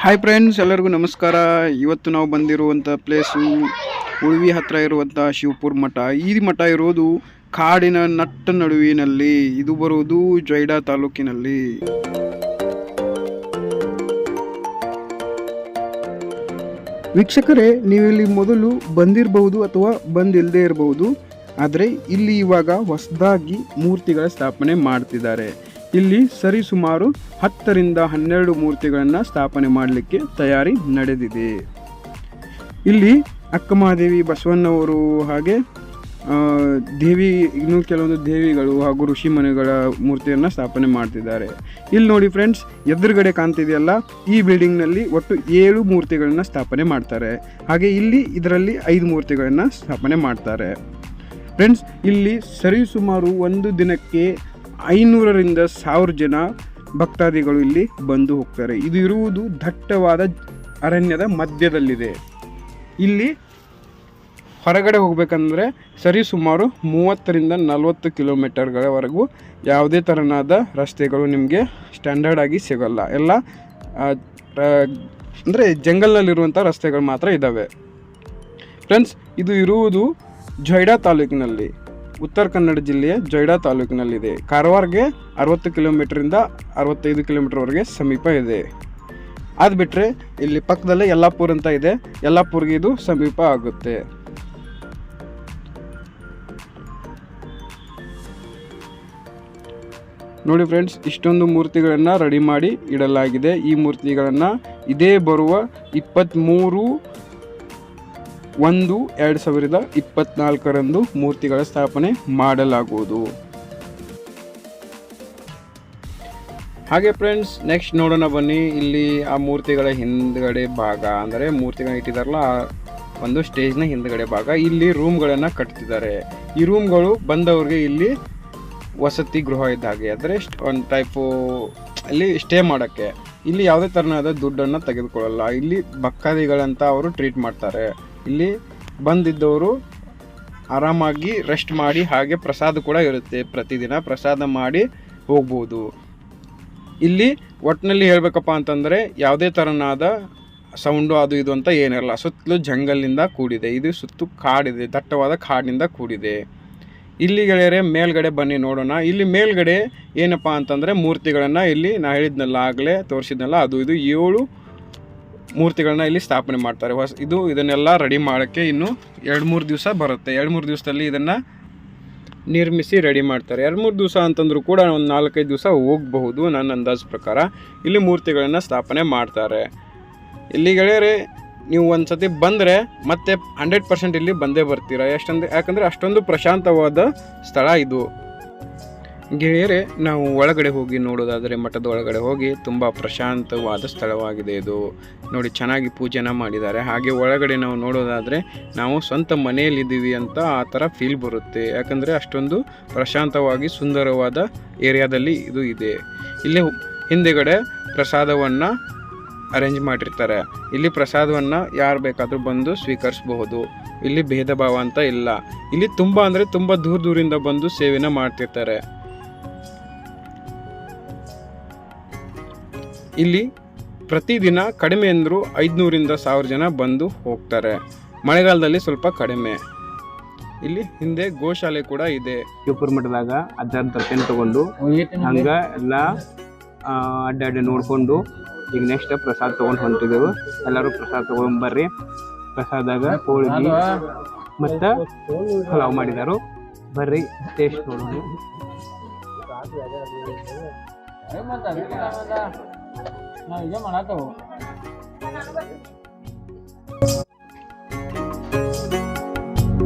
Hi friends ಎಲ್ಲರಿಗೂ ನಮಸ್ಕಾರ. ಇವತ್ತು ನಾವು ಬಂದಿರುವಂಥ ಪ್ಲೇಸು ಉಳ್ವಿ ಹತ್ರ ಇರುವಂಥ ಶಿವಪುರ ಮಠ. ಈ ಮಠ ಇರೋದು ಕಾಡಿನ ನಟ್ಟ ನಡುವಿನಲ್ಲಿ. ಇದು ಬರುವುದು ಜೈಡಾ ತಾಲೂಕಿನಲ್ಲಿ. ವೀಕ್ಷಕರೇ, ನೀವಿಲ್ಲಿ ಮೊದಲು ಬಂದಿರಬಹುದು ಅಥವಾ ಬಂದಿಲ್ಲದೆ ಇರಬಹುದು. ಆದರೆ, ಇಲ್ಲಿ ಇವಾಗ ಹೊಸದಾಗಿ ಮೂರ್ತಿಗಳ ಸ್ಥಾಪನೆ ಮಾಡ್ತಿದ್ದಾರೆ. ಇಲ್ಲಿ ಸರಿಸುಮಾರು ಹತ್ತರಿಂದ ಹನ್ನೆರಡು ಮೂರ್ತಿಗಳನ್ನು ಸ್ಥಾಪನೆ ಮಾಡಲಿಕ್ಕೆ ತಯಾರಿ ನಡೆದಿದೆ. ಇಲ್ಲಿ ಅಕ್ಕಮಹಾದೇವಿ ಬಸವಣ್ಣವರು ಹಾಗೆ ದೇವಿ, ಇನ್ನೂ ಕೆಲವೊಂದು ದೇವಿಗಳು ಹಾಗೂ ಋಷಿ ಮನೆಗಳ ಮೂರ್ತಿಯನ್ನು ಸ್ಥಾಪನೆ ಮಾಡ್ತಿದ್ದಾರೆ. ಇಲ್ಲಿ ನೋಡಿ ಫ್ರೆಂಡ್ಸ್ ಎದುರುಗಡೆ ಕಾಣ್ತಿದೆಯಲ್ಲ, ಈ ಬಿಲ್ಡಿಂಗ್ನಲ್ಲಿ ಒಟ್ಟು ಏಳು ಮೂರ್ತಿಗಳನ್ನು ಸ್ಥಾಪನೆ ಮಾಡ್ತಾರೆ. ಹಾಗೆ ಇಲ್ಲಿ ಇದರಲ್ಲಿ ಐದು ಮೂರ್ತಿಗಳನ್ನು ಸ್ಥಾಪನೆ ಮಾಡ್ತಾರೆ. ಫ್ರೆಂಡ್ಸ್ ಇಲ್ಲಿ ಸರಿಸುಮಾರು ಒಂದು ದಿನಕ್ಕೆ ಐನೂರರಿಂದ ಸಾವಿರ ಜನ ಭಕ್ತಾದಿಗಳು ಇಲ್ಲಿ ಬಂದು ಹೋಗ್ತಾರೆ. ಇದು ಇರುವುದು ದಟ್ಟವಾದ ಅರಣ್ಯದ ಮಧ್ಯದಲ್ಲಿದೆ. ಇಲ್ಲಿ ಹೊರಗಡೆ ಹೋಗಬೇಕಂದ್ರೆ ಸರಿ ಸುಮಾರು ಮೂವತ್ತರಿಂದ ನಲವತ್ತು ಕಿಲೋಮೀಟರ್ಗಳವರೆಗೂ ಯಾವುದೇ ಥರನಾದ ರಸ್ತೆಗಳು ನಿಮಗೆ ಸ್ಟ್ಯಾಂಡರ್ಡ್ ಆಗಿ ಸಿಗೋಲ್ಲ. ಎಲ್ಲ ಅಂದರೆ ಜಂಗಲ್ನಲ್ಲಿರುವಂಥ ರಸ್ತೆಗಳು ಮಾತ್ರ ಇದ್ದಾವೆ ಫ್ರೆಂಡ್ಸ್ ಇದು ಇರುವುದು ಜೊಯ್ಡಾ ತಾಲೂಕಿನಲ್ಲಿ. ಉತ್ತರ ಕನ್ನಡ ಜಿಲ್ಲೆಯ ಜೊಯ್ಡಾ ತಾಲೂಕಿನಲ್ಲಿದೆ. ಕಾರವಾರ್ಗೆ ಅರವತ್ತು ಕಿಲೋಮೀಟ್ರಿಂದ ಅರವತ್ತೈದು ಕಿಲೋಮೀಟರ್ವರೆಗೆ ಸಮೀಪ ಇದೆ. ಅದು ಬಿಟ್ಟರೆ ಇಲ್ಲಿ ಪಕ್ಕದಲ್ಲೇ ಯಲ್ಲಾಪುರ್ ಅಂತ ಇದೆ. ಯಲ್ಲಾಪುರ್ಗೆ ಇದು ಸಮೀಪ ಆಗುತ್ತೆ. ನೋಡಿ ಫ್ರೆಂಡ್ಸ್ ಇಷ್ಟೊಂದು ಮೂರ್ತಿಗಳನ್ನು ರೆಡಿ ಮಾಡಿ ಇಡಲಾಗಿದೆ. ಈ ಮೂರ್ತಿಗಳನ್ನು ಇದೇ ಬರುವ ಇಪ್ಪತ್ತ್ಮೂರು ಒಂದು ಎರಡು ಸಾವಿರದ ಇಪ್ಪತ್ತ್ನಾಲ್ಕರಂದು ಮೂರ್ತಿಗಳ ಸ್ಥಾಪನೆ ಮಾಡಲಾಗುವುದು. ಹಾಗೆ ಫ್ರೆಂಡ್ಸ್ ನೆಕ್ಸ್ಟ್ ನೋಡೋಣ ಬನ್ನಿ. ಇಲ್ಲಿ ಆ ಮೂರ್ತಿಗಳ ಹಿಂದ್ಗಡೆ ಭಾಗ, ಅಂದರೆ ಮೂರ್ತಿಗಳನ್ನ ಇಟ್ಟಿದಾರಲ್ಲ, ಆ ಒಂದು ಸ್ಟೇಜ್ನ ಹಿಂದ್ಗಡೆ ಭಾಗ. ಇಲ್ಲಿ ರೂಮ್ಗಳನ್ನು ಕಟ್ತಿದ್ದಾರೆ. ಈ ರೂಮ್ಗಳು ಬಂದವ್ರಿಗೆ ಇಲ್ಲಿ ವಸತಿ ಗೃಹ ಇದ್ದ ಹಾಗೆ, ಅಂದರೆ ಒಂದು ಟೈಪು ಅಲ್ಲಿ ಸ್ಟೇ ಮಾಡೋಕ್ಕೆ. ಇಲ್ಲಿ ಯಾವುದೇ ಥರನಾದ ದುಡ್ಡನ್ನು ತೆಗೆದುಕೊಳ್ಳಲ್ಲ. ಇಲ್ಲಿ ಭಕ್ತಾದಿಗಳಂತ ಅವರು ಟ್ರೀಟ್ ಮಾಡ್ತಾರೆ. ಇಲ್ಲಿ ಬಂದಿದ್ದವರು ಆರಾಮಾಗಿ ರೆಸ್ಟ್ ಮಾಡಿ, ಹಾಗೆ ಪ್ರಸಾದ ಕೂಡ ಇರುತ್ತೆ. ಪ್ರತಿದಿನ ಪ್ರಸಾದ ಮಾಡಿ ಹೋಗ್ಬೋದು. ಇಲ್ಲಿ ಒಟ್ಟಿನಲ್ಲಿ ಹೇಳಬೇಕಪ್ಪ ಅಂತಂದರೆ ಯಾವುದೇ ಥರನಾದ ಸೌಂಡು ಅದು ಇದು ಅಂತ ಏನಿರಲ್ಲ. ಸುತ್ತಲೂ ಜಂಗಲ್ನಿಂದ ಕೂಡಿದೆ. ಇದು ಸುತ್ತು ಕಾಡಿದೆ. ದಟ್ಟವಾದ ಕಾಡಿನಿಂದ ಕೂಡಿದೆ. ಇಲ್ಲಿ ಗೆಳೆಯರೆ, ಮೇಲ್ಗಡೆ ಬನ್ನಿ ನೋಡೋಣ. ಇಲ್ಲಿ ಮೇಲ್ಗಡೆ ಏನಪ್ಪ ಅಂತಂದರೆ ಮೂರ್ತಿಗಳನ್ನು ಇಲ್ಲಿ ನಾ ಹೇಳಿದ್ನಲ್ಲ ಆಗಲೇ ತೋರಿಸಿದ್ನಲ್ಲ, ಅದು ಇದು ಏಳು ಮೂರ್ತಿಗಳನ್ನ ಇಲ್ಲಿ ಸ್ಥಾಪನೆ ಮಾಡ್ತಾರೆ. ಇದು ಇದನ್ನೆಲ್ಲ ರೆಡಿ ಮಾಡೋಕ್ಕೆ ಇನ್ನು ಎರಡು ಮೂರು ದಿವಸ ಬರುತ್ತೆ. ಎರಡು ಮೂರು ದಿವಸದಲ್ಲಿ ಇದನ್ನು ನಿರ್ಮಿಸಿ ರೆಡಿ ಮಾಡ್ತಾರೆ. ಎರಡು ಮೂರು ದಿವಸ ಅಂತಂದ್ರೂ ಕೂಡ ಒಂದು ನಾಲ್ಕೈದು ದಿವಸ ಹೋಗಬಹುದು ನನ್ನ ಅಂದಾಜು ಪ್ರಕಾರ. ಇಲ್ಲಿ ಮೂರ್ತಿಗಳನ್ನು ಸ್ಥಾಪನೆ ಮಾಡ್ತಾರೆ. ಇಲ್ಲಿ ಗೆಳೆಯರೆ, ನೀವು ಒಂದು ಸತಿ ಬಂದರೆ ಮತ್ತೆ ಹಂಡ್ರೆಡ್ ಪರ್ಸೆಂಟ್ ಇಲ್ಲಿ ಬಂದೇ ಬರ್ತೀರಾ? ಎಷ್ಟಂದ್ರೆ, ಯಾಕಂದರೆ ಅಷ್ಟೊಂದು ಪ್ರಶಾಂತವಾದ ಸ್ಥಳ ಇದು. ಗೆಳೆಯರೆ, ನಾವು ಒಳಗಡೆ ಹೋಗಿ ನೋಡೋದಾದರೆ ಮಠದ ಒಳಗಡೆ ಹೋಗಿ ತುಂಬ ಪ್ರಶಾಂತವಾದ ಸ್ಥಳವಾಗಿದೆ ಇದು. ನೋಡಿ, ಚೆನ್ನಾಗಿ ಪೂಜೆನ ಮಾಡಿದ್ದಾರೆ. ಹಾಗೆ ಒಳಗಡೆ ನಾವು ನೋಡೋದಾದರೆ ನಾವು ಸ್ವಂತ ಮನೆಯಲ್ಲಿದ್ದೀವಿ ಅಂತ ಆ ಥರ ಫೀಲ್ ಬರುತ್ತೆ. ಯಾಕಂದರೆ ಅಷ್ಟೊಂದು ಪ್ರಶಾಂತವಾಗಿ ಸುಂದರವಾದ ಏರಿಯಾದಲ್ಲಿ ಇದು ಇದೆ. ಇಲ್ಲಿ ಹಿಂದೆಗಡೆ ಪ್ರಸಾದವನ್ನು ಅರೇಂಜ್ ಮಾಡಿರ್ತಾರೆ. ಇಲ್ಲಿ ಪ್ರಸಾದವನ್ನು ಯಾರು ಬೇಕಾದರೂ ಬಂದು ಸ್ವೀಕರಿಸಬಹುದು. ಇಲ್ಲಿ ಭೇದ ಭಾವ ಅಂತ ಇಲ್ಲ. ಇಲ್ಲಿ ತುಂಬ ಅಂದರೆ ತುಂಬ ದೂರ ದೂರಿಂದ ಬಂದು ಸೇವೆನ ಮಾಡ್ತಿರ್ತಾರೆ. ಇಲ್ಲಿ ಪ್ರತಿದಿನ ಕಡಿಮೆ ಅಂದರೂ ಐದುನೂರಿಂದ ಸಾವಿರ ಜನ ಬಂದು ಹೋಗ್ತಾರೆ. ಮಳೆಗಾಲದಲ್ಲಿ ಸ್ವಲ್ಪ ಕಡಿಮೆ. ಇಲ್ಲಿ ಹಿಂದೆ ಗೋಶಾಲೆ ಕೂಡ ಇದೆ. ಶಿವಪುರ ಮಠದಾಗ ಅಜ್ಜನ ತಪ್ಪೇನು ತಗೊಂಡು ಹಂಗ ಎಲ್ಲ ಅಡ್ಡಾಡಿ ನೋಡಿಕೊಂಡು ಈಗ ನೆಕ್ಸ್ಟ್ ಪ್ರಸಾದ ತಗೊಂಡು ಹೊಂಟಿದ್ದೆವು ಎಲ್ಲರೂ ಪ್ರಸಾದ ತಗೊಂಡ್ ಬರ್ರಿ. ಪ್ರಸಾದಾಗ ಹೋಳಿಗೆ ಮತ್ತು ಪಲಾವ್ ಮಾಡಿದಾರು. ಬರ್ರಿ ಟೇಸ್ಟ್ ನೋಡೋಣ. ನಾವು ಇದೇ ಮಾಡತ್ತವು